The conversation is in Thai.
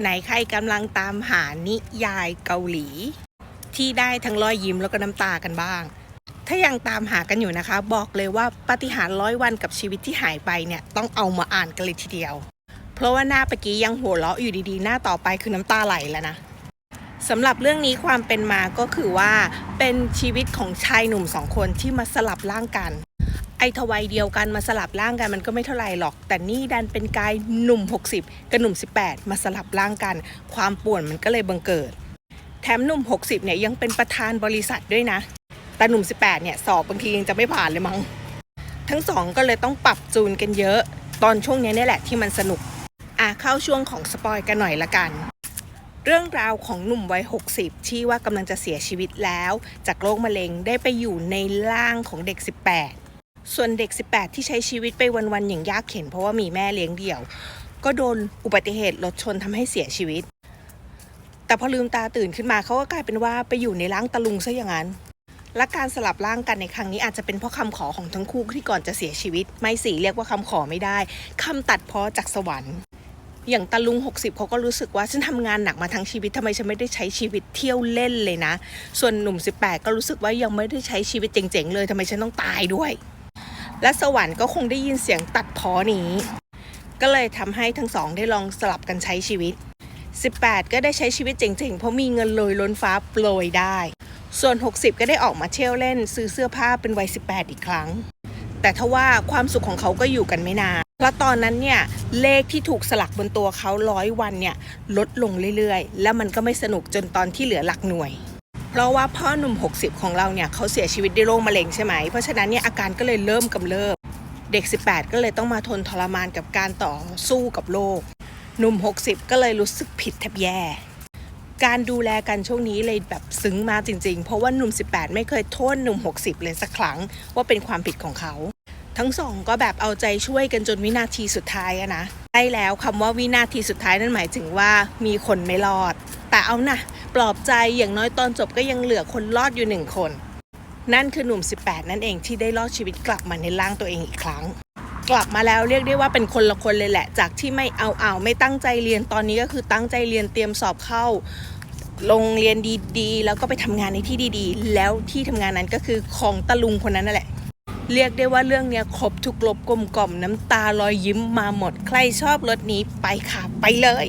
ไหนใครกำลังตามหานิยายเกาหลี ที่ได้ทั้งรอยยิ้มแล้วก็น้ำตากันบ้าง ถ้ายังตามหากันอยู่นะคะ บอกเลยว่าปฏิหารร้อยวันกับชีวิตที่หายไปเนี่ยต้องเอามาอ่านกันเลยทีเดียว เพราะว่าหน้าเมื่อกี้ยังหัวเราะอยู่ดีๆ หน้าต่อไปคือน้ำตาไหลแล้วนะสำหรับเรื่องนี้ความเป็นมาก็คือว่าเป็นชีวิตของชายหนุ่มสองคนที่มาสลับร่างกัน ไอทวัยเดียวกันมาสลับร่างกันมันก็ไม่เท่าไหร่หรอก แต่นี่ดันเป็นกายหนุ่ม 60 กับหนุ่ม 18 มาสลับร่างกัน ความป่วนมันก็เลยบังเกิด แถมหนุ่ม 60 เนี่ยยังเป็นประธานบริษัทด้วยนะ แต่หนุ่ม 18 เนี่ยสอบบางทียังจะไม่ผ่านเลยมั้ง ทั้งสองก็เลยต้องปรับจูนกันเยอะ ตอนช่วงนี้นี่แหละที่มันสนุก อะเข้าช่วงของสปอยกันหน่อยละกันเรื่องราวของหนุ่มวัย 60 ที่ว่ากำลังจะเสียชีวิตแล้ว จากโรคมะเร็งได้ไปอยู่ในร่างของเด็ก 18 ส่วนเด็ก 18 ที่ใช้ชีวิตไปวันๆอย่างยากเข็น เพราะว่ามีแม่เลี้ยงเดี่ยว ก็โดนอุบัติเหตุรถชนทำให้เสียชีวิต แต่พอลืมตาตื่นขึ้นมาเขาก็กลายเป็นว่าไปอยู่ในร่างตะลุงซะอย่างนั้น และการสลับร่างกันในครั้งนี้อาจจะเป็นเพราะคำขอของทั้งคู่ที่ก่อนจะเสียชีวิต ไม่สิเรียกว่าคำขอไม่ได้คำตัดเพ้อจากสวรรค์อย่างตาลุง 60เขาก็รู้สึกว่าฉันทำงานหนักมาทั้งชีวิตทำไมฉันไม่ได้ใช้ชีวิตเที่ยวเล่นเลยนะ ส่วนหนุ่ม 18 ก็รู้สึกว่ายังไม่ได้ใช้ชีวิตเจ๋งๆเลยทำไมฉันต้องตายด้วย และสวรรค์ก็คงได้ยินเสียงตัดพ้อนี้ ก็เลยทำให้ทั้งสองได้ลองสลับกันใช้ชีวิต 18 ก็ได้ใช้ชีวิตเจ๋งๆ เพราะมีเงินโรยล้นฟ้าโปรยได้ ส่วน 60 ก็ได้ออกมาเที่ยวเล่น ซื้อเสื้อผ้าเป็นวัย 18 อีกครั้ง แต่ทว่าความสุขของเขาก็อยู่กันไม่นาน เพราะตอนนั้นเนี่ยเลขที่ถูกสลักบนตัวเขาร้อยวันเนี่ยลดลงเรื่อยๆ แล้วมันก็ไม่สนุกจนตอนที่เหลือหลักหน่วย เพราะว่าพ่อหนุ่ม 60 ของเราเนี่ยเขาเสียชีวิตด้วยโรคมะเร็งใช่ไหม เพราะฉะนั้นเนี่ยอาการก็เลยเริ่มกำเริบ เด็ก 18 ก็เลยต้องมาทนทรมานกับการต่อสู้กับโรค หนุ่ม 60 ก็เลยรู้สึกผิดแทบแย่ การดูแลกันช่วงนี้เลยแบบซึ้งมากจริงๆ เพราะว่าหนุ่ม 18 ไม่เคยโทษหนุ่ม 60 เลยสักครั้งว่าเป็นความผิดของเขาทั้งสองก็แบบเอาใจช่วยกันจนวินาทีสุดท้ายอะนะใช่แล้วคำว่าวินาทีสุดท้ายนั่นหมายถึงว่ามีคนไม่รอด แต่เอานะปลอบใจอย่างน้อยตอนจบก็ยังเหลือคนรอดอยู่หนึ่งคน นั่นคือหนุ่ม 18 นั่นเองที่ได้รอดชีวิตกลับมาในร่างตัวเองอีกครั้ง กลับมาแล้วเรียกได้ว่าเป็นคนละคนเลยแหละ จากที่ไม่เอาเอาไม่ตั้งใจเรียนตอนนี้ก็คือตั้งใจเรียนเตรียมสอบเข้าโรงเรียนดีๆ แล้วก็ไปทำงานในที่ดีๆ แล้วที่ทำงานนั้นก็คือของตะลุงคนนั้นนั่นแหละ เรียกได้ว่าเรื่องเนี้ยครบทุกรบกลมกล่อมน้ำตารอยยิ้มมาหมด ใครชอบรสนี้ไปค่ะ ไปเลย